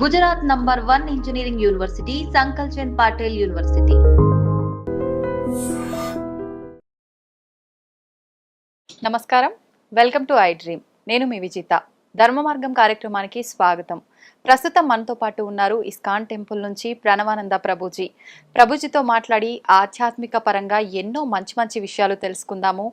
Gujarat number one engineering university Sankalchand Patel university. నమస్కారం. Welcome to I dream. నేను మీ విజిత. ధర్మ మార్గం కార్యక్రమానికి స్వాగతం. ప్రస్తుతం మనతో పాటు ఉన్నారు ఇస్కాన్ టెంపుల్ నుంచి ప్రణవానంద ప్రభుజీ. ప్రభుజీతో మాట్లాడి ఆధ్యాత్మిక పరంగా ఎన్నో మంచి మంచి విషయాలు తెలుసుకుందాము.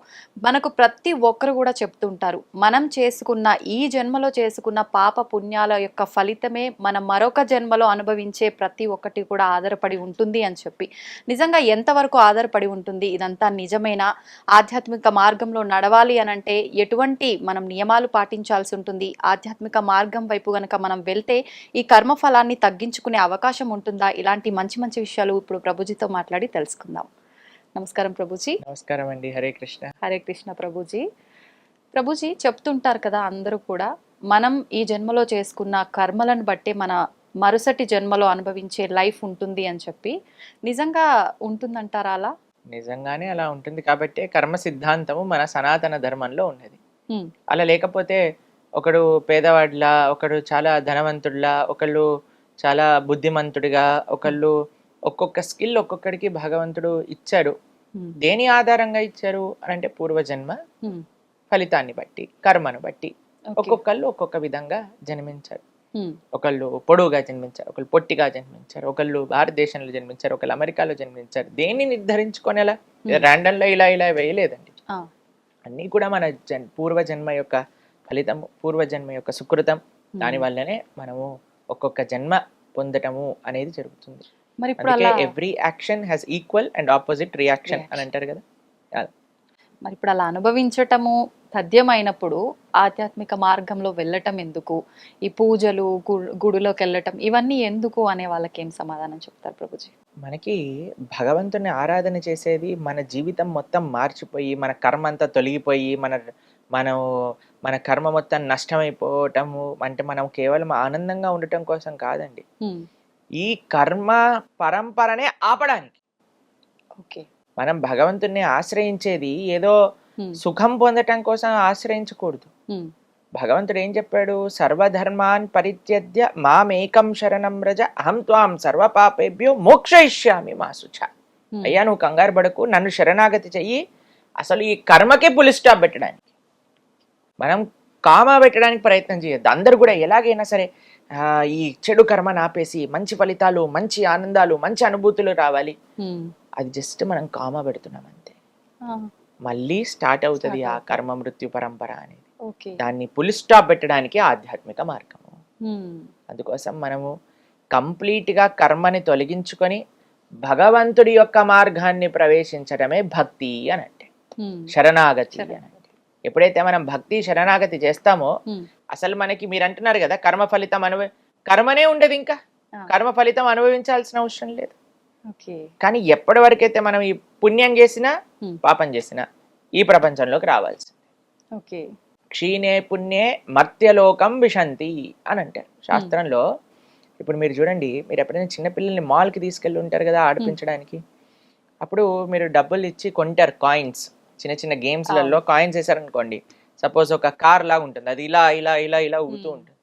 మనకు ప్రతి ఒక్కరు కూడా చెప్తుంటారు మనం చేసుకున్న ఈ జన్మలో చేసుకున్న పాప పుణ్యాల యొక్క ఫలితమే మనం మరొక జన్మలో అనుభవించే ప్రతి ఒక్కటి కూడా ఆధారపడి ఉంటుంది అని చెప్పి. నిజంగా ఎంతవరకు ఆధారపడి ఉంటుంది? ఇదంతా నిజమేనా? ఆధ్యాత్మిక మార్గంలో నడవాలి అని అంటే ఎటువంటి మనం నియమాలు పాటించాల్సి ఉంటుంది? ఆధ్యాత్మిక మార్గం వైపు గనక మనం వెళ్తే ఈ కర్మ ఫలాన్ని తగ్గించుకునే అవకాశం ఉంటుందా? ఇలాంటి మంచి మంచి విషయాలు ఇప్పుడు ప్రభుజీతో మాట్లాడి తెలుసుకుందాం. నమస్కారం ప్రభుజీ. నమస్కారం అండి. హరే కృష్ణ. హరే కృష్ణ ప్రభుజీ. ప్రభుజీ చెప్తుంటారు కదా అందరూ కూడా మనం ఈ జన్మలో చేసుకున్న కర్మలను బట్టే మన మరుసటి జన్మలో అనుభవించే లైఫ్ ఉంటుంది అని చెప్పి నిజంగా ఉంటుందంటారా అలా? నిజంగానే అలా ఉంటుంది. కాబట్టి కర్మ సిద్ధాంతము మన సనాతన ధర్మంలో ఉన్నది. అలా లేకపోతే ఒకడు పేదవాడిలా ఒకడు చాలా ధనవంతుడిలా ఒకళ్ళు చాలా బుద్ధిమంతుడిగా ఒకళ్ళు ఒక్కొక్క స్కిల్ ఒక్కొక్కడికి భగవంతుడు ఇచ్చాడు. దేని ఆధారంగా ఇచ్చారు అని అంటే పూర్వజన్మ. ఫలితాన్ని బట్టి కర్మను బట్టి. ఒక్కొక్కళ్ళు ఒక్కొక్క విధంగా జన్మించారు. ఒకళ్ళు పొడవుగా జన్మించారు ఒకళ్ళు పొట్టిగా జన్మించారు ఒకళ్ళు భారతదేశంలో జన్మించారు ఒకళ్ళు అమెరికాలో జన్మించారు దేన్ని నిర్ధారించుకొని ఎలా Hmm. ర్యాండమ్లో ఇలా ఇలా వేయలేదండి. అన్నీ కూడా మన జన్ పూర్వజన్మ యొక్క ఫలితం పూర్వజన్మ యొక్క సుకృతం. దాని వల్లనే మనము ఒక్కొక్క జన్మ పొందటము అనేది జరుగుతుంది. మరి ఇప్పుడు every action has equal and opposite reaction అని అంటారు కదా? మరి ఇప్పుడు అలా అనుభవించటము తథ్యమైనప్పుడు ఆధ్యాత్మిక మార్గంలో వెళ్ళటం ఎందుకు? ఈ పూజలు గుడిలోకి వెళ్ళటం ఇవన్నీ ఎందుకు అనే వాళ్ళకి ఏం సమాధానం చెప్తారు ప్రభుజీ? మనకి భగవంతుని ఆరాధన చేసేది మన జీవితం మొత్తం మార్చిపోయి మన కర్మ అంతా తొలగిపోయి మన మనం మన కర్మ మొత్తం నష్టమైపోవటము అంటే మనం కేవలం ఆనందంగా ఉండటం కోసం కాదండి. ఈ కర్మ పరంపరనే ఆపడానికి ఓకే మనం భగవంతుణ్ణి ఆశ్రయించేది ఏదో. సుఖం పొందటం కోసం ఆశ్రయించకూడదు. భగవంతుడు ఏం చెప్పాడు సర్వధర్మాన్ పరిత్యజ్య మామేకం శరణం రజ అహం త్వాం సర్వపాపేభ్యో మోక్షయిష్యామి మా హ్మ్. అయ్యా నువ్వు కంగారు పడకు నన్ను శరణాగతి చెయ్యి అసలు ఈ కర్మకే పులి స్టాప్ పెట్టడానికి మనం కామా పెట్టడానికి ప్రయత్నం చేయొద్దు. అందరూ కూడా ఎలాగైనా సరే ఈ చెడు కర్మ ఆపేసి మంచి ఫలితాలు మంచి ఆనందాలు మంచి అనుభూతులు రావాలి. అది జస్ట్ మనం కామా పెడుతున్నాం అంతే. మళ్ళీ స్టార్ట్ అవుతుంది ఆ. కర్మ మృత్యు పరంపర అనేది. దాన్ని పులి స్టాప్ పెట్టడానికి ఆధ్యాత్మిక మార్గము. అందుకోసం మనము కంప్లీట్గా కర్మని తొలగించుకొని భగవంతుడి యొక్క మార్గాన్ని ప్రవేశించడమే భక్తి అని అంటే. శరణాగతి అని ఎప్పుడైతే మనం భక్తి శరణాగతి చేస్తామో. అసలు మనకి మీరు అంటున్నారు కదా కర్మ ఫలితం అనుభవ కర్మనే ఉండదు ఇంకా. కర్మ ఫలితం అనుభవించాల్సిన అవసరం లేదు. కానీ ఎప్పటి వరకైతే మనం ఈ పుణ్యం చేసినా. పాపం చేసినా ఈ ప్రపంచంలోకి రావాల్సి ఓకే. క్షీణే పుణ్యే మర్త్యలోకం విశంతి అని అంటారు. శాస్త్రంలో ఇప్పుడు మీరు చూడండి మీరు ఎప్పుడైనా చిన్నపిల్లల్ని మాల్కి తీసుకెళ్ళి ఉంటారు కదా ఆడిపించడానికి. అప్పుడు మీరు డబ్బులు ఇచ్చి కొంటారు కాయిన్స్. చిన్న చిన్న గేమ్స్లలో కాయిన్స్ వేసారనుకోండి సపోజ్ ఒక కార్ లాగా ఉంటుంది అది ఇలా ఇలా ఇలా ఇలా ఊగుతూ. ఉంటుంది.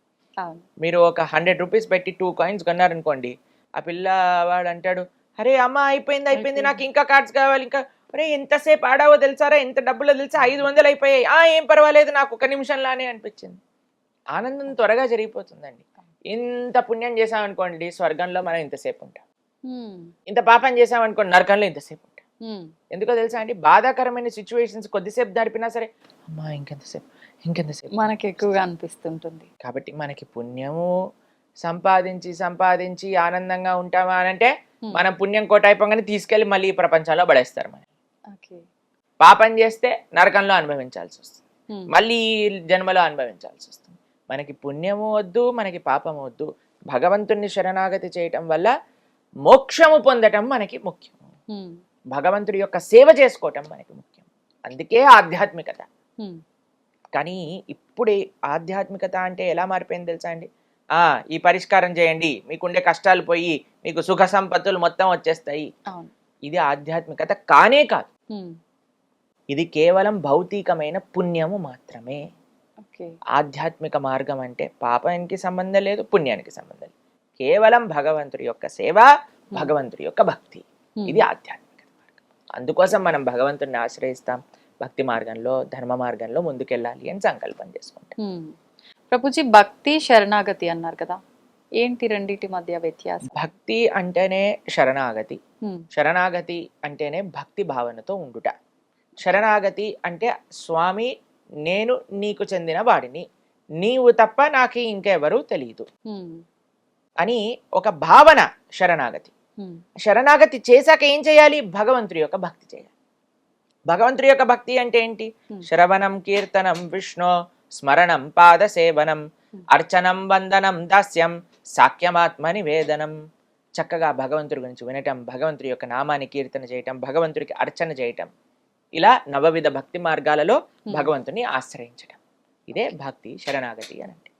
మీరు ఒక హండ్రెడ్ రూపీస్ పెట్టి టూ కాయిన్స్ కొన్నారనుకోండి ఆ పిల్లవాడు అంటాడు అరే అమ్మ అయిపోయింది అయిపోయింది నాకు ఇంకా కార్డ్స్ కావాలి ఇంకా అరే ఎంతసేపు ఆడావో తెలుసారా ఎంత డబ్బులో తెలుసా ఐదు వందలు అయిపోయాయి ఆ ఏం పర్వాలేదు నాకు ఒక నిమిషంలానే అనిపించింది. ఆనందం త్వరగా జరిగిపోతుందండి. ఇంత పుణ్యం చేసామనుకోండి స్వర్గంలో మనం ఇంతసేపు ఉంటాం. ఇంత పాపం చేసామనుకోండి నరకంలో ఇంతసేపు. ఎందుకో తెలుసా అండి? బాధాకరమైన సిచ్యువేషన్స్ కొద్దిసేపు దాడిపినా సరే అమ్మా ఇంకెంతసేపు ఇంకెంతసేపు. మనకి ఎక్కువగా అనిపిస్తుంటుంది. కాబట్టి మనకి పుణ్యము సంపాదించి సంపాదించి ఆనందంగా ఉంటామా అని అంటే Hmm. మనం పుణ్యం కోట అయిపోగానే తీసుకెళ్ళి మళ్ళీ ఈ ప్రపంచంలో పడేస్తారు మనం పాపం చేస్తే నరకంలో అనుభవించాల్సి వస్తుంది. హ్మ్. మళ్ళీ జన్మలో అనుభవించాల్సి వస్తుంది. మనకి పుణ్యము వద్దు మనకి పాపము వద్దు. భగవంతుణ్ణి శరణాగతి చేయటం వల్ల మోక్షము పొందటం మనకి ముఖ్యం. భగవంతుడి యొక్క సేవ చేసుకోవటం మనకి ముఖ్యం. అందుకే ఆధ్యాత్మికత. కానీ ఇప్పుడు ఆధ్యాత్మికత అంటే ఎలా మారిపోయింది తెలుసా అండి? ఆ ఈ పరిష్కారం చేయండి. మీకుండే కష్టాలు పోయి మీకు సుఖ సంపత్తులు మొత్తం వచ్చేస్తాయి. ఇది ఆధ్యాత్మికత కానే కాదు. ఇది కేవలం భౌతికమైన పుణ్యము మాత్రమే. ఆధ్యాత్మిక మార్గం అంటే పాపానికి సంబంధం లేదు పుణ్యానికి సంబంధం లేదు. కేవలం భగవంతుడి యొక్క సేవ భగవంతుడి యొక్క భక్తి. ఇది ఆధ్యాత్మిక అందుకోసం మనం భగవంతుడిని ఆశ్రయిస్తాం భక్తి మార్గంలో ధర్మ మార్గంలో ముందుకెళ్ళాలి అని సంకల్పం చేసుకుంటాం. ప్రభుజీ భక్తి శరణాగతి అన్నారు కదా ఏంటి రెండిటి మధ్య వ్యత్యాసం భక్తి అంటేనే శరణాగతి. శరణాగతి అంటేనే భక్తి భావనతో ఉండుట శరణాగతి అంటే స్వామి నేను నీకు చెందిన వాడిని నీవు తప్ప నాకు ఇంకెవరూ తెలియదు. అని ఒక భావన శరణాగతి. శరణాగతి చేశాక ఏం చేయాలి? భగవంతుడి యొక్క భక్తి చేయాలి. భగవంతుడి యొక్క భక్తి అంటే ఏంటి. శ్రవణం కీర్తనం విష్ణు స్మరణం పాద సేవనం. అర్చనం వందనం దాస్యం సాఖ్యమాత్మ నివేదనం. చక్కగా భగవంతుడి గురించి వినటం భగవంతుడి యొక్క నామాన్ని కీర్తన చేయటం భగవంతుడికి అర్చన చేయటం. ఇలా నవవిధ భక్తి మార్గాలలో. భగవంతుని ఆశ్రయించటం. ఇదే భక్తి శరణాగతి అని అంటే.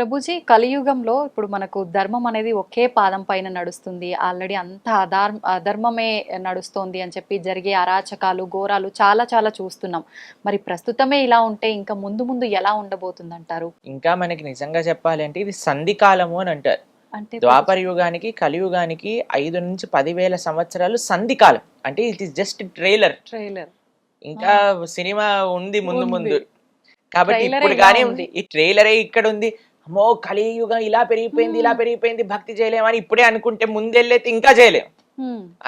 ప్రభుజీ కలియుగంలో ఇప్పుడు మనకు ధర్మం అనేది ఒకే పాదం పైన నడుస్తుంది. ఆల్రెడీ అంత అధర్మ అధర్మమే నడుస్తోంది అని చెప్పి జరిగే అరాచకాలు ఘోరాలు చాలా చాలా చూస్తున్నాం. మరి ప్రస్తుతమే ఇలా ఉంటే ఇంకా ముందు ముందు ఎలా ఉండబోతుంది అంటారు ఇంకా మనకి నిజంగా చెప్పాలి అంటే ఇది సంధికాలము అని అంటారు. అంటే ద్వాపర యుగానికి కలియుగానికి ఐదు నుంచి పదివేల సంవత్సరాలు సంధికాలం అంటే it is just trailer trailer ఇంకా సినిమా ఉంది ముందు. ముందు. కాబట్టి ఇప్పుడు కానీ ఉంది. ఈ ట్రైలరే ఇక్కడ ఉంది. అమ్మో కలియుగం ఇలా పెరిగిపోయింది ఇలా పెరిగిపోయింది భక్తి చేయలేమని ఇప్పుడే అనుకుంటే ముందెళ్ళైతే ఇంకా చేయలేం.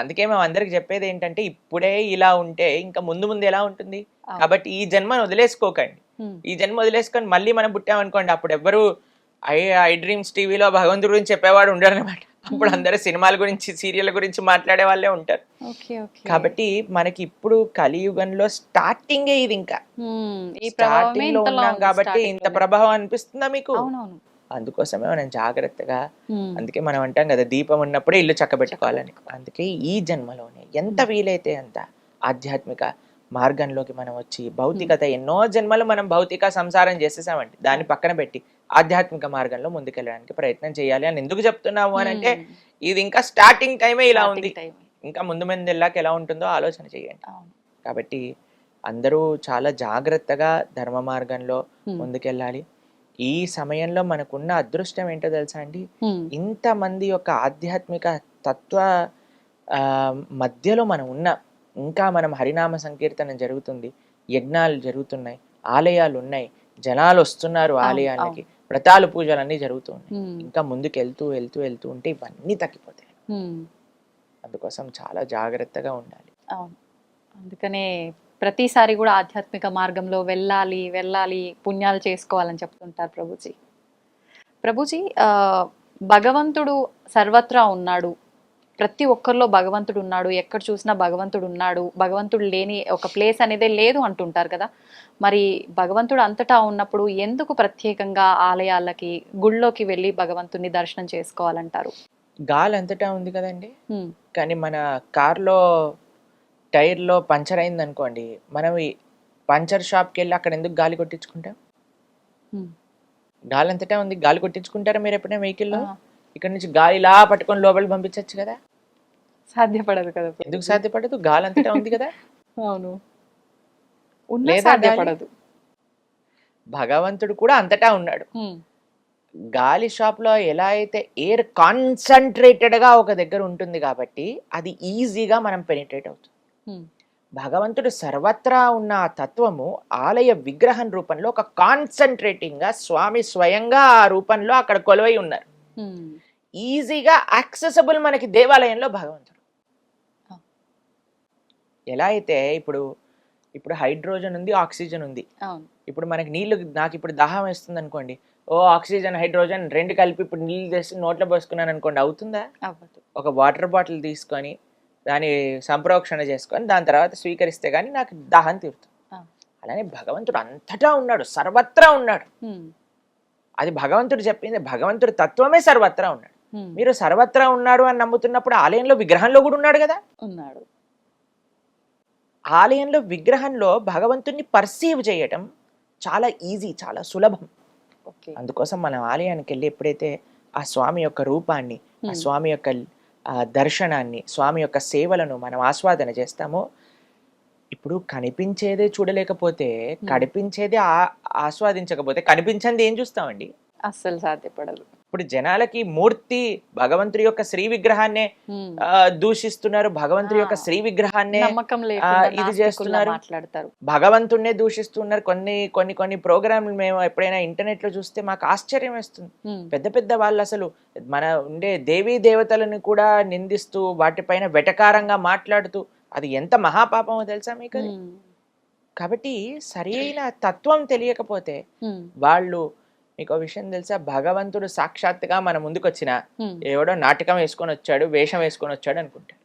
అందుకే మేము అందరికి చెప్పేది ఏంటంటే ఇప్పుడే ఇలా ఉంటే ఇంకా ముందు ముందు ఎలా ఉంటుంది. కాబట్టి ఈ జన్మను వదిలేసుకోకండి. ఈ జన్మ వదిలేసుకొని మళ్ళీ మనం పుట్టామనుకోండి అప్పుడు ఎవ్వరు ఐ ఐ డ్రీమ్స్ టీవీలో భగవంతుడి గురించి చెప్పేవాడు ఉండరు అనమాట అప్పుడు అందరూ సినిమాల గురించి సీరియల్ గురించి మాట్లాడే వాళ్ళే ఉంటారు. కాబట్టి మనకి ఇప్పుడు కలియుగంలో స్టార్టింగే ఇది ఇంకా. స్టార్టింగ్లో ఉన్నాం కాబట్టి ఇంత. ప్రభావం అనిపిస్తుందా మీకు? అందుకోసమే మనం జాగ్రత్తగా. అందుకే మనం అంటాం కదా దీపం ఉన్నప్పుడే ఇల్లు చక్కబెట్టుకోవాలని. అందుకే ఈ జన్మలోనే ఎంత వీలైతే అంత ఆధ్యాత్మిక మార్గంలోకి మనం వచ్చి భౌతికత ఎన్నో జన్మలు మనం భౌతిక సంసారం చేసేసామండి. దాన్ని పక్కన పెట్టి ఆధ్యాత్మిక మార్గంలో ముందుకెళ్ళడానికి ప్రయత్నం చేయాలి అని ఎందుకు చెప్తున్నాము అని అంటే. ఇది ఇంకా స్టార్టింగ్ టైమే ఇలా ఉంది. ఇంకా ముందు ముందు వెళ్ళాక ఎలా ఉంటుందో ఆలోచన చేయండి. కాబట్టి అందరూ చాలా జాగ్రత్తగా ధర్మ మార్గంలో. ముందుకెళ్ళాలి. ఈ సమయంలో మనకున్న అదృష్టం ఏంటో తెలుసా అండి. ఇంతమంది యొక్క ఆధ్యాత్మిక తత్వ మధ్యలో మనం ఉన్నాం ఇంకా మనం హరినామ సంకీర్తన జరుగుతుంది. యజ్ఞాలు జరుగుతున్నాయి. ఆలయాలు ఉన్నాయి. జనాలు వస్తున్నారు అవును, ఆలయాలకి వ్రతాలు పూజలు అన్నీ జరుగుతున్నాయి హ్మ్. ఇంకా ముందుకు వెళ్తూ వెళ్తూ వెళ్తూ ఉంటే ఇవన్నీ తగ్గిపోతాయి. అందుకోసం చాలా జాగ్రత్తగా ఉండాలి. అవును. అందుకనే ప్రతిసారి కూడా ఆధ్యాత్మిక మార్గంలో వెళ్ళాలి వెళ్ళాలి పుణ్యాలు చేసుకోవాలని చెప్తుంటారు ప్రభుజీ. ప్రభుజీ భగవంతుడు సర్వత్రా ఉన్నాడు. ప్రతి ఒక్కరిలో భగవంతుడు ఉన్నాడు ఎక్కడ చూసినా భగవంతుడు ఉన్నాడు భగవంతుడు లేని ఒక ప్లేస్ అనేదే లేదు అంటుంటారు కదా. మరి భగవంతుడు అంతటా ఉన్నప్పుడు ఎందుకు ప్రత్యేకంగా ఆలయాలకి గుళ్ళోకి వెళ్ళి భగవంతుని దర్శనం చేసుకోవాలంటారు? గాలి అంతటా ఉంది కదండి. కానీ మన కార్లో టైర్లో పంచర్ అయింది అనుకోండి మనం పంచర్ షాప్కి వెళ్ళి అక్కడ ఎందుకు గాలి కొట్టించుకుంటాం. గాలి అంతటా ఉంది. గాలి కొట్టించుకుంటారా మీరు ఎప్పుడైనా వెహికల్లో? ఇక్కడ నుంచి గాలి ఇలా పట్టుకొని లోపలికి పంపించవచ్చు కదా సాధ్యపడదు కదా. ఎందుకు సాధ్యపడదు గాలి అంతటా ఉంది కదా అవును సాధ్యపడదు భగవంతుడు కూడా అంతటా ఉన్నాడు. గాలి షాప్లో ఎలా అయితే ఎయిర్ కాన్సన్ట్రేటెడ్గా ఒక దగ్గర ఉంటుంది కాబట్టి అది ఈజీగా మనం పెనిట్రేట్ అవుతుంది. భగవంతుడు సర్వత్రా ఉన్న ఆ తత్వము ఆలయ విగ్రహం రూపంలో ఒక కాన్సన్ట్రేటింగ్గా స్వామి స్వయంగా ఆ రూపంలో అక్కడ కొలువై ఉన్నారు. ఈజీగా యాక్సెసబుల్ మనకి దేవాలయంలో భగవంతుడు. ఆ. ఎలా అయితే ఇప్పుడు ఇప్పుడు హైడ్రోజన్ ఉంది ఆక్సిజన్ ఉంది. ఇప్పుడు మనకి నీళ్ళు నాకు ఇప్పుడు దాహం వేస్తుంది అనుకోండి ఓ ఆక్సిజన్ హైడ్రోజన్ రెండు కలిపి ఇప్పుడు నీళ్ళు తెచ్చి నోట్లో పోసుకున్నాను అనుకోండి అవుతుందా ఒక వాటర్ బాటిల్ తీసుకొని దాని సంప్రోక్షణ చేసుకొని దాని తర్వాత స్వీకరిస్తే కానీ నాకు దాహం తీరుతుంది. ఆ. అలానే భగవంతుడు అంతటా ఉన్నాడు సర్వత్రా ఉన్నాడు. హ్మ్. అది భగవంతుడు చెప్పింది భగవంతుడు తత్వమే సర్వత్రా ఉన్నాడు. మీరు సర్వత్రా ఉన్నాడు అని నమ్ముతున్నప్పుడు ఆలయంలో విగ్రహంలో కూడా ఉన్నాడు కదా? ఉన్నాడు. ఆలయంలో విగ్రహంలో భగవంతుణ్ణి పర్సీవ్ చేయటం చాలా ఈజీ చాలా సులభం. అందుకోసం మనం ఆలయానికి వెళ్ళి ఎప్పుడైతే ఆ స్వామి యొక్క రూపాన్ని ఆ. స్వామి యొక్క ఆ దర్శనాన్ని స్వామి యొక్క సేవలను మనం ఆస్వాదన చేస్తామో ఇప్పుడు కనిపించేదే చూడలేకపోతే కనిపించేదే ఆ- ఆస్వాదించకపోతే కనిపించింది ఏం చూస్తామండి అస్సలు సాధ్యపడదు ఇప్పుడు జనాలకి మూర్తి భగవంతుడి యొక్క శ్రీ విగ్రహాన్నే దూషిస్తున్నారు భగవంతుడి యొక్క. శ్రీ విగ్రహాన్నే ఇది చేస్తున్నారు. మాట్లాడతారు భగవంతుడినే దూషిస్తున్నారు కొన్ని కొన్ని కొన్ని ప్రోగ్రాంలు మేము ఎప్పుడైనా ఇంటర్నెట్లో చూస్తే మాకు ఆశ్చర్యం వేస్తుంది. పెద్ద పెద్ద వాళ్ళు అసలు మన ఉండే దేవీ దేవతలను కూడా నిందిస్తూ వాటిపైన వెటకారంగా మాట్లాడుతూ అది ఎంత మహాపాపమో తెలుసా మీకు. కాబట్టి సరైన తత్వం తెలియకపోతే. వాళ్ళు మీకు విషయం తెలుసా భగవంతుడు సాక్షాత్తుగా మన ముందుకు వచ్చిన. ఎవడో నాటకం వేసుకొని వచ్చాడు వేషం వేసుకొని వచ్చాడు అనుకుంటాడు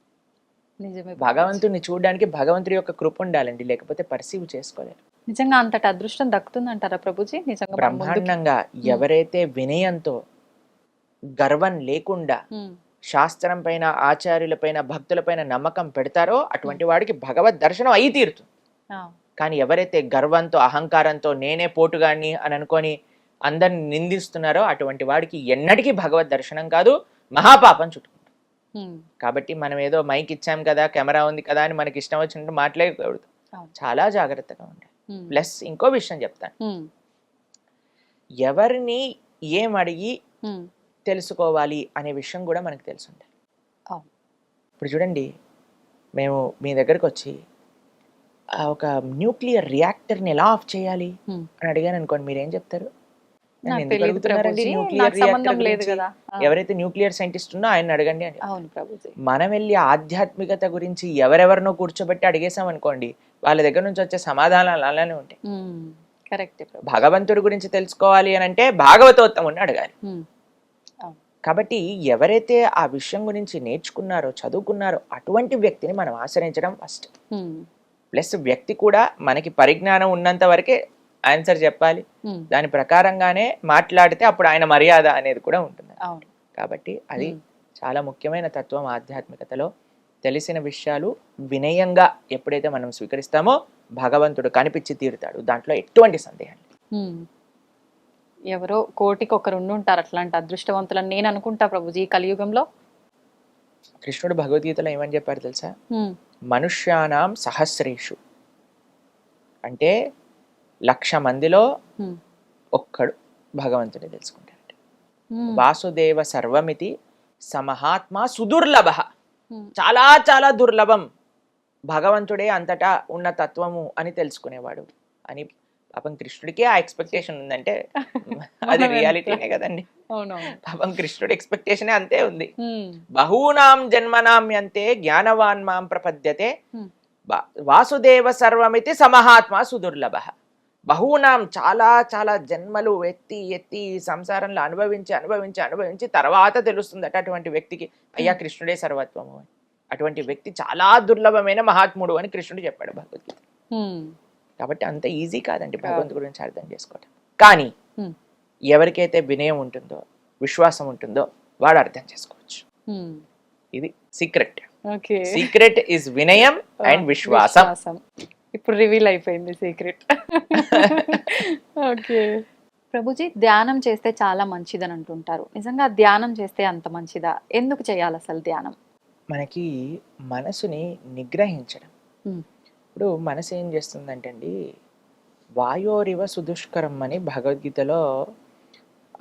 నిజమే భగవంతుడిని చూడడానికి భగవంతుడి యొక్క కృప ఉండాలండి లేకపోతే పర్సీవ్ చేసుకోలేరు నిజంగా అంతటి అదృష్టం దక్కుతుందంటారా ప్రభుజీ నిజంగా బ్రహ్మాండంగా ఎవరైతే వినయంతో గర్వం లేకుండా. శాస్త్రం పైన ఆచార్యుల పైన భక్తుల పైన నమ్మకం పెడతారో అటువంటి వాడికి భగవద్ దర్శనం అయి తీరుతుంది. కానీ ఎవరైతే గర్వంతో అహంకారంతో నేనే పోటుగాడిని అని అనుకొని అందరిని నిందిస్తున్నారో అటువంటి వాడికి ఎన్నటికీ భగవద్ దర్శనం కాదు మహాపాపం చుట్టుకుంటుంది. కాబట్టి మనం ఏదో మైక్ ఇచ్చాం కదా కెమెరా ఉంది కదా అని మనకి ఇష్టం వచ్చినట్టు మాట్లాడకూడదు. చాలా జాగ్రత్తగా ఉండాలి. ప్లస్ ఇంకో విషయం చెప్తాను. ఎవరిని ఏం అడిగి ఉమ్. తెలుసుకోవాలి అనే విషయం కూడా మనకు తెలిసి ఉండాలి. ఇప్పుడు చూడండి మేము మీ దగ్గరకు వచ్చి ఒక న్యూక్లియర్ రియాక్టర్ని ఎలా ఆఫ్ చేయాలి. అని అడిగాను అనుకోండి మీరు ఏం చెప్తారు. ఎవరైతే న్యూక్లియర్ సైంటిస్ట్ ఉన్నో ఆయన అడగండి అని. మనం వెళ్ళి ఆధ్యాత్మికత గురించి ఎవరెవరినో కూర్చోబెట్టి అడిగేసాం అనుకోండి వాళ్ళ దగ్గర నుంచి వచ్చే సమాధానాలు అలానే ఉంటాయి. కరెక్ట్ భగవంతుడి గురించి తెలుసుకోవాలి అని అంటే భాగవతోత్తముని అడగాలి. కాబట్టి ఎవరైతే ఆ విషయం గురించి నేర్చుకున్నారో చదువుకున్నారో అటువంటి వ్యక్తిని మనం ఆశ్రయించడం ఫస్ట్. ప్లస్ వ్యక్తి కూడా మనకి పరిజ్ఞానం ఉన్నంత వరకే ఆన్సర్ చెప్పాలి. దాని ప్రకారంగానే మాట్లాడితే అప్పుడు ఆయన మర్యాద అనేది కూడా ఉంటుంది కాబట్టి అది. చాలా ముఖ్యమైన తత్వం ఆధ్యాత్మికతలో తెలిసిన విషయాలు వినయంగా ఎప్పుడైతే మనం స్వీకరిస్తామో భగవంతుడు కనిపించి తీరుతాడు దాంట్లో ఎటువంటి సందేహం. ఎవరో కోటికి ఒకరు ఉంటారు అట్లాంటి అదృష్టవంతులని నేను అనుకుంటా ప్రభుజీ ఈ కలియుగంలో కృష్ణుడు భగవద్గీతలో ఏమని చెప్పారు తెలుసా. మనుష్యానాం సహస్రేషు అంటే లక్ష మందిలో. ఒక్కడు భగవంతుని తెలుసుకుంటాడు. వాసుదేవ సర్వమితి సమహాత్మ సుదుర్లభ. చాలా చాలా దుర్లభం భగవంతుడే అంతటా ఉన్న తత్వము అని తెలుసుకునేవాడు అని పాపం కృష్ణుడికి ఆ ఎక్స్పెక్టేషన్ ఉందంటే అది రియాలిటీనే కదండి. పాపం కృష్ణుడి ఎక్స్పెక్టేషన్ అంతే ఉంది. బహూనాం జన్మనామ్యంతే జ్ఞానవాన్ మాం ప్రపద్యతే వాసుదేవ సర్వమితి సమహాత్మ సుదుర్లభ. బహూనాం చాలా చాలా జన్మలు ఎత్తి ఎత్తి సంసారంలో అనుభవించి అనుభవించి అనుభవించి తర్వాత తెలుస్తుందట అటువంటి వ్యక్తికి అయ్యా కృష్ణుడే సర్వత్వము అని. అటువంటి వ్యక్తి చాలా దుర్లభమైన మహాత్ముడు అని కృష్ణుడు చెప్పాడు భగవద్గీత. కాబట్టి అంత ఈజీ కాదండి భగవంతు గురించి అర్థం చేసుకోవటం. కానీ. ఎవరికైతే వినయం ఉంటుందో విశ్వాసం ఉంటుందో వాడు అర్థం చేసుకోవచ్చు. ఇది సీక్రెట్. ఓకే. సీక్రెట్ ఇస్ వినయం అండ్ విశ్వాసం. ఇప్పుడు రివీల్ అయిపోయింది సీక్రెట్. ఓకే. ప్రభుజీ ధ్యానం చేస్తే చాలా మంచిదని అంటుంటారు. నిజంగా ధ్యానం చేస్తే అంత మంచిదా? ఎందుకు చేయాలి అసలు ధ్యానం? మనకి మనసుని నిగ్రహించడం. ఇప్పుడు మనసు ఏం చేస్తుందంటే అండి వాయోరివ సుదుష్కరం అని భగవద్గీతలో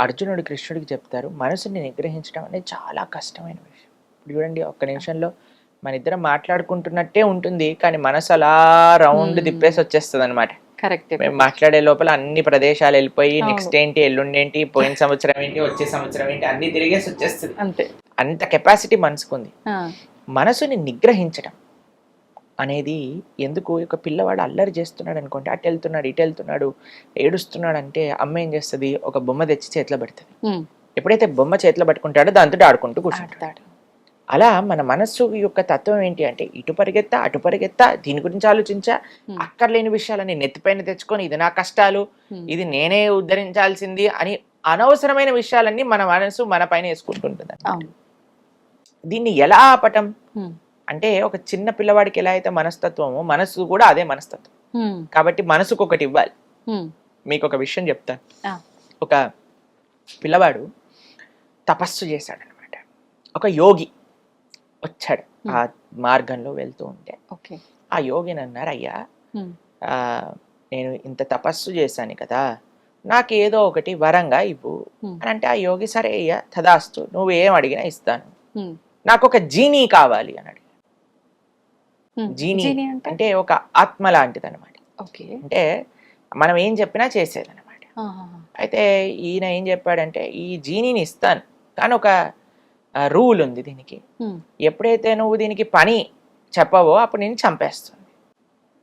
అర్జునుడు కృష్ణుడికి చెప్తారు. మనసుని నిగ్రహించడం అనేది చాలా కష్టమైన విషయం. ఇప్పుడు చూడండి ఒక్క నిమిషంలో మన ఇద్దరం మాట్లాడుకుంటున్నట్టే ఉంటుంది కానీ మనసు అలా రౌండ్. తిప్పేసి వచ్చేస్తుంది అనమాట కరెక్ట్ మేము మాట్లాడే లోపల అన్ని ప్రదేశాలు వెళ్ళిపోయి. నెక్స్ట్ ఏంటి ఎల్లుండి ఏంటి పోయిన సంవత్సరం ఏంటి వచ్చే సంవత్సరం ఏంటి అన్ని తిరిగేసి వచ్చేస్తుంది. అంతే. అంత కెపాసిటీ మనసుకుంది. మనసుని నిగ్రహించడం అనేది ఎందుకు ఒక పిల్లవాడు అల్లరి చేస్తున్నాడు అనుకోండి అటు వెళ్తున్నాడు ఇటు వెళ్తున్నాడు ఏడుస్తున్నాడు అంటే అమ్మ ఏం చేస్తుంది? ఒక బొమ్మ తెచ్చి చేతిలో పెడుతుంది. ఎప్పుడైతే బొమ్మ చేతిలో పట్టుకుంటాడో దాంతో ఆడుకుంటూ కూర్చుంటాడు. అలా మన మనస్సు యొక్క తత్వం ఏంటి అంటే ఇటు పరిగెత్తా అటు పరిగెత్తా దీని గురించి ఆలోచించా. అక్కర్లేని విషయాలని నెత్తిపైన తెచ్చుకొని ఇది నా కష్టాలు ఇది నేనే ఉద్ధరించాల్సింది అని అనవసరమైన విషయాలన్నీ మన మనసు మన పైన వేసుకుంటుంటుంది దీన్ని ఎలా ఆపటం? అంటే ఒక చిన్న పిల్లవాడికి ఎలా అయితే మనస్తత్వమో మనసు కూడా అదే మనస్తత్వం. కాబట్టి మనసుకు ఒకటి ఇవ్వాలి. మీకు ఒక విషయం చెప్తాను. ఒక పిల్లవాడు తపస్సు చేశాడు అనమాట ఒక యోగి వచ్చాడు ఆ మార్గంలో వెళ్తూ ఉంటే. ఓకే. ఆ యోగిని అన్నారు అయ్యా నేను ఇంత తపస్సు చేశాను కదా నాకు ఏదో ఒకటి వరంగా ఇవ్వు. అని అంటే ఆ యోగి సరే అయ్యా తదాస్తు నువ్వు ఏం అడిగినా ఇస్తాను. నాకు ఒక జీనీ కావాలి అని అడిగాను ఉమ్. జీనీ అంటే? ఒక ఆత్మ లాంటిది అనమాట ఓకే. అంటే మనం ఏం చెప్పినా చేసేది అనమాట. అయితే ఈయన ఏం చెప్పాడంటే ఈ జీనీని ఇస్తాను. కానీ ఒక రూల్ ఉంది దీనికి. ఎప్పుడైతే నువ్వు దీనికి పని చెప్పవో అప్పుడు నేను చంపేస్తుంది.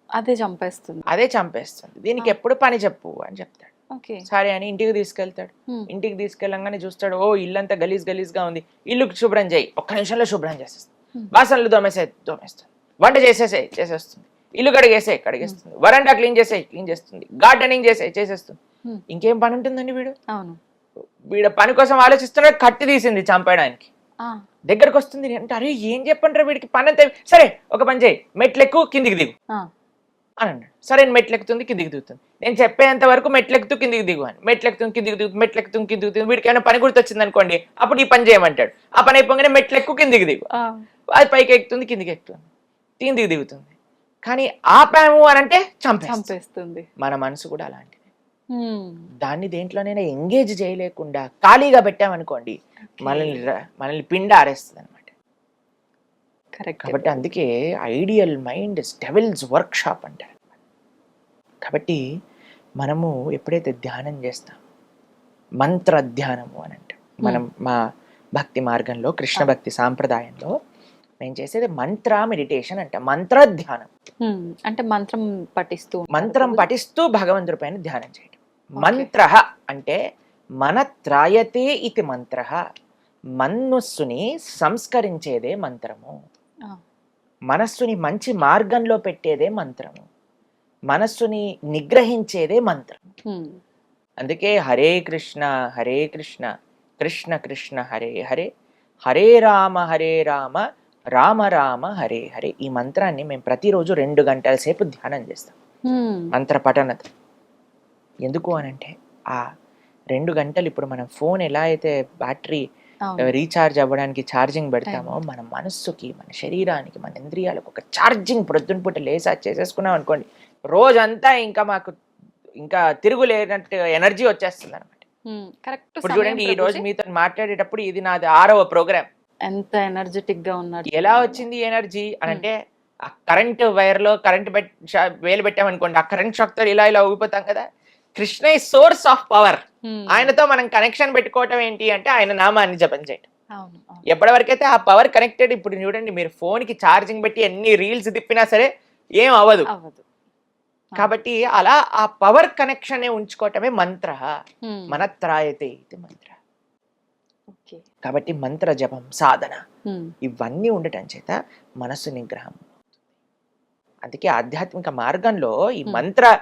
అదే చంపేస్తుంది. అదే చంపేస్తుంది. దీనికి. ఎప్పుడు పని చెప్పు అని చెప్తాడు. ఓకే. సరే అని ఇంటికి తీసుకెళ్తాడు. ఇంటికి తీసుకెళ్ళంగానే చూస్తాడు ఓ ఇల్లంతా గలీజ్ గలీజ్గా ఉంది. ఇల్లు శుభ్రం చేయి. ఒక్క నిమిషంలో శుభ్రం చేసేస్తుంది. బాసనలు దోమేసే దోమేస్తుంది వంట చేసేసే చేసేస్తుంది. ఇల్లు కడిగేసే కడిగేస్తుంది. వరండా క్లీన్ చేసే క్లీన్ చేస్తుంది. గార్డెనింగ్ చేసే చేసేస్తుంది. ఇంకేం పని ఉంటుందండి వీడు? అవును. వీడు పని కోసం ఆలోచిస్తున్నాడు కత్తి తీసింది చంపడానికి ఆ, దగ్గరకు వస్తుంది అంటే అరే ఏం చెప్పంటారు వీడికి? పని అంతే. సరే ఒక పని చేయి. మెట్లెక్కు కిందికి దిగు. అని అన్నాడు. సరే మెట్లెక్కుతుంది కిందికి దిగుతుంది. నేను చెప్పేంత వరకు మెట్లెక్కుతూ కిందికి దిగు అని. మెట్లెక్కుతుంది కిందికి దిగు మెట్లెక్కుతుంది కిందికి దిగు. వీడికి ఏమైనా పని గుర్తొచ్చింది అనుకోండి అప్పుడు ఈ పని చేయమంటాడు. ఆ పని అయిపోగానే మెట్లెక్కు కిందికి దిగు. అది పైకి ఎక్కుతుంది కిందికి ఎక్కుతుంది కిందికి దిగుతుంది. కానీ ఆపాము అని అంటే చంపేస్తుంది. మన మనసు కూడా అలాంటిది. దాన్ని దేంట్లోనైనా ఎంగేజ్ చేయలేకుండా ఖాళీగా పెట్టామనుకోండి. మనల్ని మనల్ని పిండ ఆరేస్తుంది అనమాట కరెక్ట్. కాబట్టి అందుకే ideal mind devil's workshop అంటారు. కాబట్టి మనము ఎప్పుడైతే ధ్యానం చేస్తాం మంత్ర ధ్యానము అని అంటాం మనం మా భక్తి మార్గంలో కృష్ణ. భక్తి సాంప్రదాయంలో మేము చేసేది? మంత్ర మెడిటేషన్ అంట. మంత్ర ధ్యానం అంటే మంత్రం పఠిస్తూ మంత్రం? పఠిస్తూ భగవంతుడి పైన ధ్యానం చేయడం Okay. మంత్ర అంటే మన త్రాయతే ఇది మంత్ర. మనస్సుని సంస్కరించేదే మంత్రము. మనస్సుని మంచి మార్గంలో పెట్టేదే మంత్రము. మనస్సుని నిగ్రహించేదే మంత్రం అందుకే హరే కృష్ణ హరే కృష్ణ కృష్ణ కృష్ణ హరే హరే. హరే రామ హరే రామ. రామ రామ హరే హరే ఈ మంత్రాన్ని మేము ప్రతిరోజు రెండు గంటల సేపు ధ్యానం చేస్తాం. మంత్ర పఠనత ఎందుకు అనంటే ఆ రెండు గంటలు ఇప్పుడు మనం ఫోన్ ఎలా అయితే బ్యాటరీ. రీఛార్జ్ అవ్వడానికి ఛార్జింగ్ పెడతామో మన మనస్సుకి మన శరీరానికి మన ఇంద్రియాలకు ఒక ఛార్జింగ్ ప్రొద్దున పూట లేసా చేసేసుకున్నాం అనుకోండి రోజంతా ఇంకా మాకు ఇంకా తిరుగులేనట్టు ఎనర్జీ వచ్చేస్తుంది అనమాట ఇప్పుడు చూడండి ఈ రోజు. మీతో మాట్లాడేటప్పుడు ఇది నాది ఆరవ ప్రోగ్రామ్. ఎంత ఎనర్జెటిక్గా ఉన్నారు ఎలా వచ్చింది ఎనర్జీ అని అంటే ఆ కరెంట్ వైర్లో కరెంట్ వేలు పెట్టామనుకోండి ఆ కరెంట్ షాక్తో ఇలా ఇలా ఊగిపోతాం కదా. కృష్ణ ఈ సోర్స్ ఆఫ్ పవర్ ఆయనతో మనం కనెక్షన్ పెట్టుకోవటం ఏంటి అంటే ఆయన నామాన్ని జపం చేయటం. ఎప్పటి వరకైతే ఆ పవర్ కనెక్టెడ్ ఇప్పుడు చూడండి మీరు ఫోన్కి ఛార్జింగ్ పెట్టి ఎన్ని రీల్స్ తిప్పినా సరే ఏం అవ్వదు. కాబట్టి అలా ఆ పవర్ కనెక్షన్ ఉంచుకోవటమే మంత్ర. ఉమ్, మనత్రాయతే ఇది మంత్ర. కాబట్టి మంత్ర జపం సాధన ఇవన్నీ ఉండటం చేత మనస్సు నిగ్రహం అందుకే ఆధ్యాత్మిక మార్గంలో ఈ. మంత్రం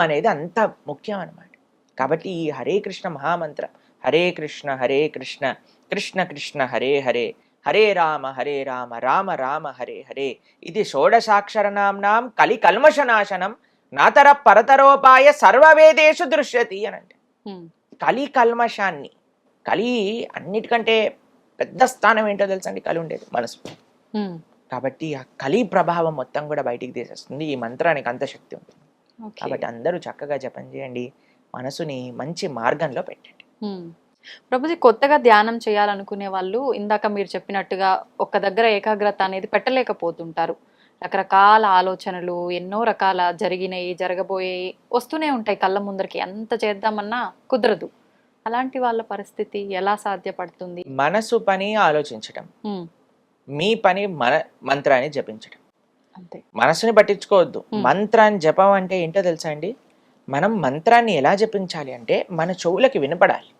అనేది అంత ముఖ్యం అన్నమాట. కాబట్టి ఈ హరే కృష్ణ మహామంత్రం హరే కృష్ణ హరే కృష్ణ కృష్ణ కృష్ణ హరే హరే హరే రామ హరే రామ రామ రామ హరే హరే ఇది షోడశాక్షరనాంనాం కలి కల్మషనాశనం నాతర పరతరోపాయ సర్వవేదేషు దృశ్యతి అని అంటే కలి కల్మషాన్ని కలి అన్నిటికంటే పెద్ద స్థానం ఏంటో తెలుసండి? కలి ఉండేది మనసు. కాబట్టి ఆ కలి ప్రభావం మొత్తం కూడా బయటికి తీసేస్తుంది. ఈ మంత్రానికి అంత శక్తి ఉంటుంది. కాబట్టి అందరూ చక్కగా జపం చేయండి. మనసుని మంచి మార్గంలో పెట్టండి. ప్రభుజీ కొత్తగా ధ్యానం చేయాలనుకునే వాళ్ళు ఇందాక మీరు చెప్పినట్టుగా ఒక దగ్గర ఏకాగ్రత అనేది పెట్టలేకపోతుంటారు. రకరకాల ఆలోచనలు ఎన్నో రకాల జరిగినాయి జరగబోయేవి వస్తూనే ఉంటాయి కళ్ళ ముందరికి. ఎంత చేద్దామన్నా కుదరదు. అలాంటి వాళ్ళ పరిస్థితి ఎలా సాధ్యపడుతుంది? మనసు పని ఆలోచించటం. మీ పని మన మంత్రాన్ని జపించటం. అంతే. మనసుని పట్టించుకోవద్దు. మంత్రాన్ని జపం అంటే ఏంటో తెలుసా అండి? మనం మంత్రాన్ని ఎలా జపించాలి అంటే మన చెవులకి వినపడాలి.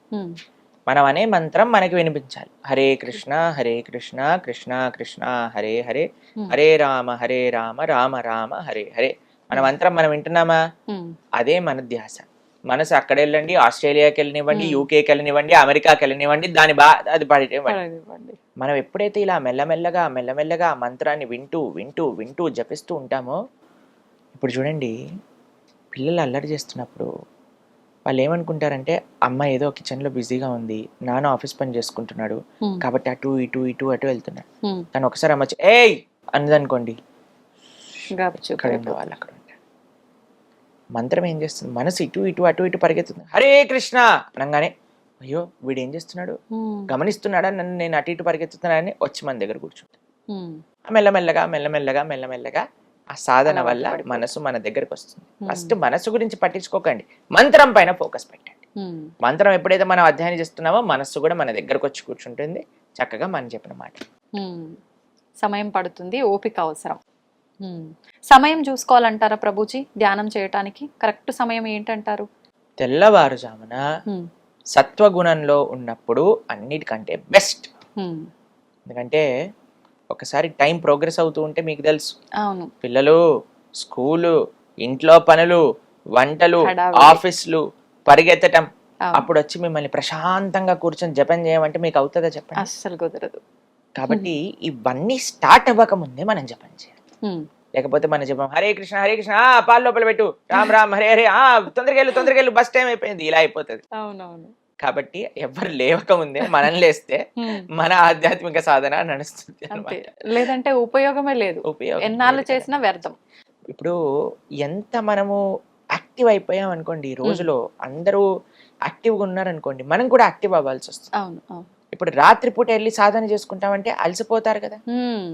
మనం అనే మంత్రం మనకి వినిపించాలి. హరే కృష్ణ హరే కృష్ణ కృష్ణ కృష్ణ హరే హరే హరే రామ హరే రామ రామ రామ హరే హరే మన మంత్రం మనం వింటున్నామా? అదే మన ధ్యాస. మనసు అక్కడ వెళ్ళండి ఆస్ట్రేలియాకి వెళ్ళనివ్వండి. యూకేకి వెళ్ళనివ్వండి అమెరికాకి వెళ్ళనివ్వండి దాని బా అది పర్వాలేదండి. మనం ఎప్పుడైతే ఇలా మెల్లమెల్లగా మెల్లమెల్లగా మంత్రాన్ని వింటూ వింటూ వింటూ జపిస్తూ ఉంటామో ఇప్పుడు చూడండి పిల్లలు అల్లరి చేస్తున్నప్పుడు వాళ్ళు ఏమనుకుంటారంటే అమ్మ ఏదో కిచెన్లో బిజీగా ఉంది నాన్న ఆఫీస్ పని చేసుకుంటున్నాడు కాబట్టి అటు ఇటు ఇటు అటు వెళ్తున్నాడు కానీ ఒకసారి అమ్మ ఏయ్! అన్నదనుకోండి. వాళ్ళు అక్కడ. మంత్రం ఏం చేస్తుంది? మనసు ఇటు ఇటు అటు ఇటు పరిగెత్తుంది. హరే కృష్ణ! అనగానే అయ్యో వీడు ఏం చేస్తున్నాడు గమనిస్తున్నాడా? నన్ను నేను అటు ఇటు పరిగెత్తుతున్నాడని వచ్చి మన దగ్గర ఆ మెల్లమెల్లగా మెల్లమెల్లగా మెల్లమెల్లగా ఆ సాధన వల్ల. మనసు మన దగ్గరకు వస్తుంది. ఫస్ట్ మనసు గురించి పట్టించుకోకండి. మంత్రం పైన ఫోకస్ పెట్టండి. మంత్రం ఎప్పుడైతే మనం అధ్యయనం చేస్తున్నామో మనస్సు కూడా మన దగ్గరకు వచ్చి కూర్చుంటుంది. చక్కగా మనం చెప్పిన మాట. సమయం పడుతుంది. ఓపిక అవసరం. సమయం చూసుకోవాలంటారా ప్రభుజీ? ధ్యానం చేయటానికి? కరెక్ట్ సమయం ఏంటంటారు? తెల్లవారుజామున సత్వగుణంలో ఉన్నప్పుడు అన్నిటికంటే బెస్ట్. ఎందుకంటే ఒకసారి టైం ప్రోగ్రెస్ అవుతూ ఉంటే మీకు తెలుసు. అవును. పిల్లలు స్కూలు ఇంట్లో పనులు వంటలు. ఆఫీసులు పరిగెత్తటం. అప్పుడు వచ్చి మిమ్మల్ని ప్రశాంతంగా కూర్చొని జపం చేయమంటే మీకు అవుతుందా చెప్పండి? అస్సలు కుదరదు. కాబట్టి ఇవన్నీ స్టార్ట్ అవ్వక ముందే మనం జపం చేయాలి. లేకపోతే మన జపం హరే కృష్ణ హరే కృష్ణ ఆ, పాలు లోపల పెట్టు. రామ్ రామ్ హరే హరే ఆ తొందరగా వెళ్ళు తొందరగా వెళ్ళు బస్ టైం అయిపోయింది. ఇలా అయిపోతుంది. అవునవును. కాబట్టి ఎవరు లేవక ముందే మనం లేస్తే మన ఆధ్యాత్మిక సాధన నడుస్తుంది లేదంటే ఉపయోగమే లేదు. ఉపయోగం ఎన్నాళ్ళు. చేసినా వ్యర్థం. ఇప్పుడు ఎంత మనము యాక్టివ్ అయిపోయాం అనుకోండి ఈ రోజులో అందరూ యాక్టివ్గా ఉన్నారనుకోండి మనం కూడా యాక్టివ్ అవ్వాల్సి వస్తుంది అవును అవును. ఇప్పుడు రాత్రిపూట వెళ్ళి సాధన చేసుకుంటామంటే అలసిపోతారు కదా.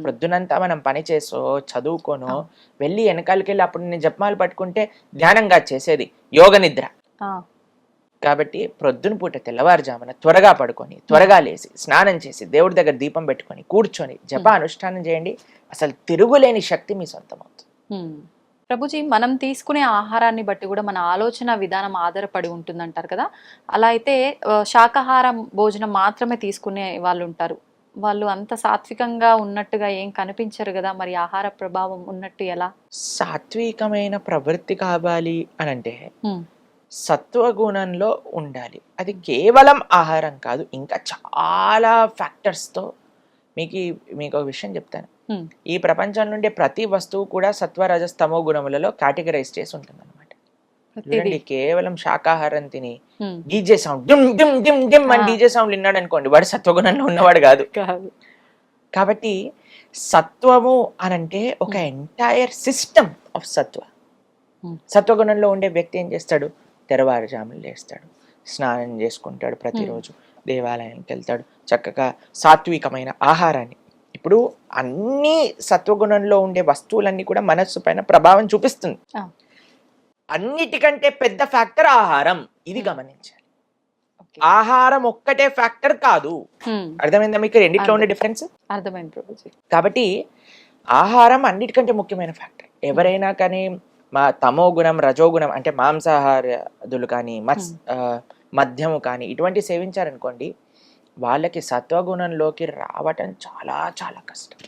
ప్రొద్దునంతా మనం పని చేసో చదువుకోనో. వెళ్ళి వెనకాలకి వెళ్ళి అప్పుడు నేను జపమాలు పట్టుకుంటే ధ్యానంగా చేసేది యోగ నిద్ర. కాబట్టి ప్రొద్దున పూట తెల్లవారుజామున త్వరగా పడుకొని త్వరగా లేచి స్నానం చేసి దేవుడి దగ్గర దీపం పెట్టుకొని కూర్చొని జప అనుష్ఠానం చేయండి. అసలు తిరుగులేని శక్తి మీ సొంతం అవుతుంది. ఉమ్. ప్రభుజీ మనం తీసుకునే ఆహారాన్ని బట్టి కూడా మన ఆలోచన విధానం ఆధారపడి ఉంటుందంటారు కదా? అలా అయితే శాకాహారం భోజనం మాత్రమే తీసుకునే వాళ్ళు ఉంటారు. వాళ్ళు అంత సాత్వికంగా ఉన్నట్టుగా ఏం కనిపించరు కదా? మరి ఆహార ప్రభావం ఉన్నట్టు ఎలా? సాత్వికమైన ప్రవృత్తి కావాలి అని అంటే సత్వగుణంలో ఉండాలి. అది కేవలం ఆహారం కాదు ఇంకా చాలా ఫ్యాక్టర్స్తో మీకు మీకు ఒక విషయం చెప్తాను. ఈ ప్రపంచంలో ఉండే ప్రతి వస్తువు కూడా సత్వ రజస్ తమో గుణములలో కేటగరైజ్ చేసి ఉంటుంది అనమాట చూడండి కేవలం శాకాహారం తిని DJ sound dim dim dim dim అని. డీజే సౌండ్ విన్నాడు అనుకోండి వాడు సత్వగుణంలో ఉన్నవాడు కాదు. కాదు. కాబట్టి సత్వము అనంటే ఒక ఎంటైర్ సిస్టమ్ ఆఫ్ సత్వ. సత్వగుణంలో ఉండే వ్యక్తి ఏం చేస్తాడు? తెరవారుజాములు లేస్తాడు. స్నానం చేసుకుంటాడు ప్రతిరోజు. దేవాలయానికి వెళ్తాడు చక్కగా సాత్వికమైన ఆహారాన్ని. ఇప్పుడు అన్ని సత్వగుణంలో ఉండే వస్తువులన్నీ కూడా మనస్సు పైన ప్రభావం చూపిస్తుంది. అన్నిటికంటే పెద్ద ఫ్యాక్టర్ ఆహారం. ఇది. గమనించాలి. ఆహారం ఒక్కటే ఫ్యాక్టర్ కాదు. అర్థమైందా మీకు? రెండిట్లో ఉండే. డిఫరెన్స్? అర్థమైంది కాబట్టి ఆహారం అన్నిటికంటే ముఖ్యమైన ఫ్యాక్టర్. ఎవరైనా కానీ మా తమో గుణం రజో గుణం అంటే మాంసాహారదులు కానీ మత్స్ మద్యము కానీ ఇటువంటి సేవించారనుకోండి వాళ్ళకి సత్వగుణంలోకి రావటం చాలా చాలా కష్టం.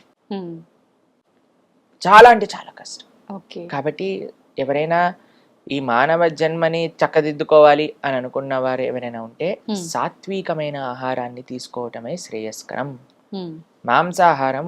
చాలా అంటే చాలా కష్టం. ఓకే. కాబట్టి ఎవరైనా ఈ మానవ జన్మని చక్కదిద్దుకోవాలి అని అనుకున్న వారు ఎవరైనా ఉంటే. సాత్వికమైన ఆహారాన్ని తీసుకోవటమే శ్రేయస్కరం. మాంసాహారం